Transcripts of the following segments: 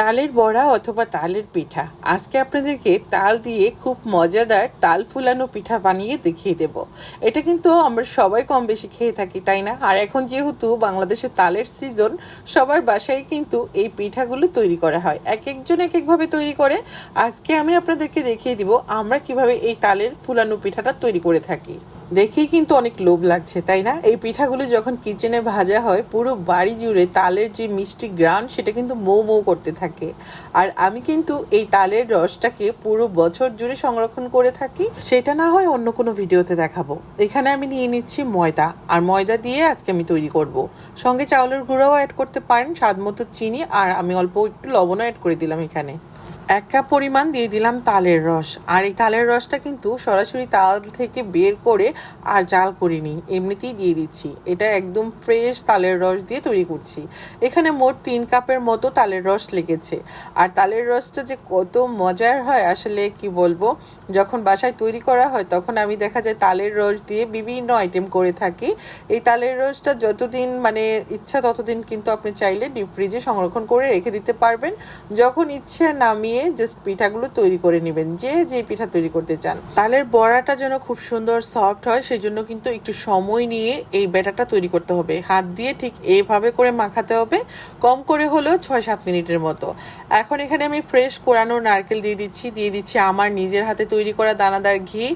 তালের বড়া অথবা তালের পিঠা। আজকে আপনাদেরকে তাল দিয়ে খুব মজাদার তাল ফুলানো পিঠা বানিয়ে দেখিয়ে দেব। এটা কিন্তু আমরা সবাই কম বেশি খেয়ে থাকি, তাই না? আর এখন যেহেতু বাংলাদেশে তালের সিজন সবার বাসায় কিন্তু এই পিঠাগুলো তৈরি করা হয়। এক একজন এক একভাবে তৈরি করে। আজকে আমি আপনাদেরকে দেখিয়ে দিব আমরা কীভাবে এই তালের ফুলানো পিঠাটা তৈরি করে থাকি। দেখেই কিন্তু অনেক লোভ লাগছে, তাই না? এই পিঠাগুলো যখন কিচেনে ভাজা হয়, পুরো বাড়ি জুড়ে তালের যে মিষ্টি গ্রান, সেটা কিন্তু মৌ মৌ করতে থাকে। আর আমি কিন্তু এই তালের রসটাকে পুরো বছর জুড়ে সংরক্ষণ করে থাকি। সেটা না হয় অন্য কোনো ভিডিওতে দেখাবো। এখানে আমি নিয়ে নিচ্ছি ময়দা। আর ময়দা দিয়ে আজকে আমি তৈরি করব। সঙ্গে চাউলের গুঁড়াও অ্যাড করতে পারেন স্বাদ মতো চিনি, আর আমি অল্প একটু লবণও অ্যাড করে দিলাম এখানে। এক কাপ পরিমাণ দিয়ে দিলাম তালের রস। আর এই তালের রসটা কিন্তু সরাসরি তাল থেকে বের করে আর জাল করিনি এমনিতেই দিয়ে দিচ্ছি। এটা একদম ফ্রেশ তালের রস দিয়ে তৈরি করছি। এখানে মোট তিন কাপের মতো তালের রস লেগেছে। আর তালের রসটা যে কত মজার হয় আসলে কি বলব? যখন বাসায় তৈরি করা হয়, তখন আমি দেখা যায় তালের রস দিয়ে বিভিন্ন আইটেম করে থাকি। এই তালের রসটা যতদিন মানে ইচ্ছা ততদিন কিন্তু আপনি চাইলে ডিপ ফ্রিজে সংরক্ষণ করে রেখে দিতে পারবেন। যখন ইচ্ছে নামিয়ে জাস্ট পিঠাগুলো তৈরি করে নেবেন, যে যে পিঠা তৈরি করতে চান। তালের বড়াটা যেন খুব সুন্দর সফট হয় সেই জন্য কিন্তু একটু সময় নিয়ে এই ব্যাটারটা তৈরি করতে হবে। হাত দিয়ে ঠিক এইভাবে করে মাখাতে হবে, কম করে হলেও ছয় সাত মিনিটের মতো। এখন এখানে আমি ফ্রেশ কোরানো নারকেল দিয়ে দিচ্ছি দিয়ে দিচ্ছি আমার নিজের হাতে তৈরি করা দানাদার ঘি।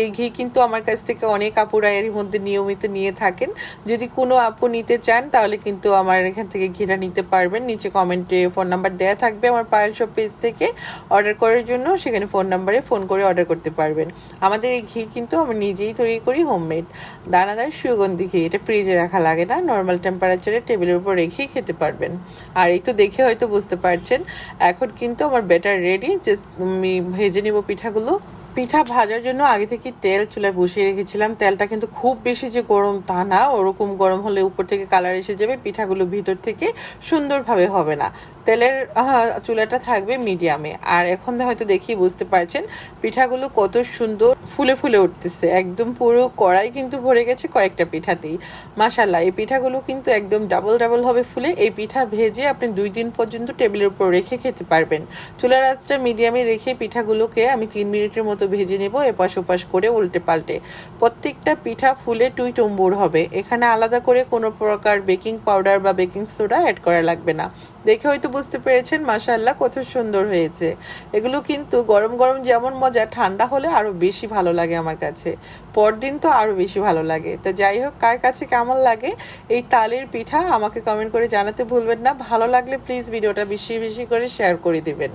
এই ঘি কিন্তু আমার কাছ থেকে অনেক আপুরা এর মধ্যে নিয়মিত নিয়ে থাকেন। যদি কোনো আপু নিতে চান, তাহলে কিন্তু আমার এখান থেকে ঘিটা নিতে পারবেন। নিচে কমেন্টে ফোন নাম্বার দেওয়া থাকবে আমার পায়েল শপ পেজ থেকে। অর্ডার করার জন্য সেখানে ফোন নাম্বারে ফোন করে অর্ডার করতে পারবেন। আমাদের এই ঘি কিন্তু আমরা নিজেই তৈরি করি হোমমেড দানাদার সুগন্ধি ঘি, এটা ফ্রিজে রাখা লাগে না নর্মাল টেম্পারেচারে টেবিলের উপর রেখেই খেতে পারবেন। আর এই তো দেখে হয়তো বুঝতে পারছেন, এখন কিন্তু আমার বেটার রেডি জাস্ট আমি ভেজে নেব পিঠাগুলো। পিঠা ভাজার জন্য আগে থেকে তেল চুলায় বসিয়ে রেখেছিলাম। তেলটা কিন্তু খুব বেশি যে গরম তা না, ওরকম গরম হলে উপর থেকে কালার এসে যাবে, পিঠাগুলো ভিতর থেকে সুন্দরভাবে হবে না। তেলের চুলাটা থাকবে মিডিয়ামে। আর এখন হয়তো দেখি বুঝতে পারছেন, পিঠাগুলো কত সুন্দর ফুলে ফুলে উঠতেছে। একদম পুরো কড়াই কিন্তু ভরে গেছে কয়েকটা পিঠাতেই। মাসাল্লাহ এই পিঠাগুলো কিন্তু একদম ডাবল ডাবল হবে ফুলে। এই পিঠা ভেজে আপনি দুই দিন পর্যন্ত টেবিলের উপর রেখে খেতে পারবেন। চুলার আঁচটা মিডিয়ামে রেখে পিঠাগুলোকে আমি তিন মিনিটের মতো ভেজে নেব, এপাশ ওপাশ করে উল্টে পাল্টে প্রত্যেকটা পিঠা ফুলে টুই টুম্বুর হবে। এখানে আলাদা করে কোনো প্রকার বেকিং পাউডার বা বেকিং সোডা অ্যাড করা লাগবে না। দেখে হয়তো বুঝতে পেরেছেন মাসাল্লাহ কত সুন্দর হয়েছে। এগুলো কিন্তু গরম গরম যেমন মজা, ঠান্ডা হলে আরও বেশি ভালো লাগে আমার কাছে। পরদিন তো আরও বেশি ভালো লাগে। তো যাই হোক, কার কাছে কেমন লাগে এই তালের পিঠা আমাকে কমেন্ট করে জানাতে ভুলবেন না। ভালো লাগলে প্লিজ ভিডিওটা বেশি বেশি করে শেয়ার করে দিবেন।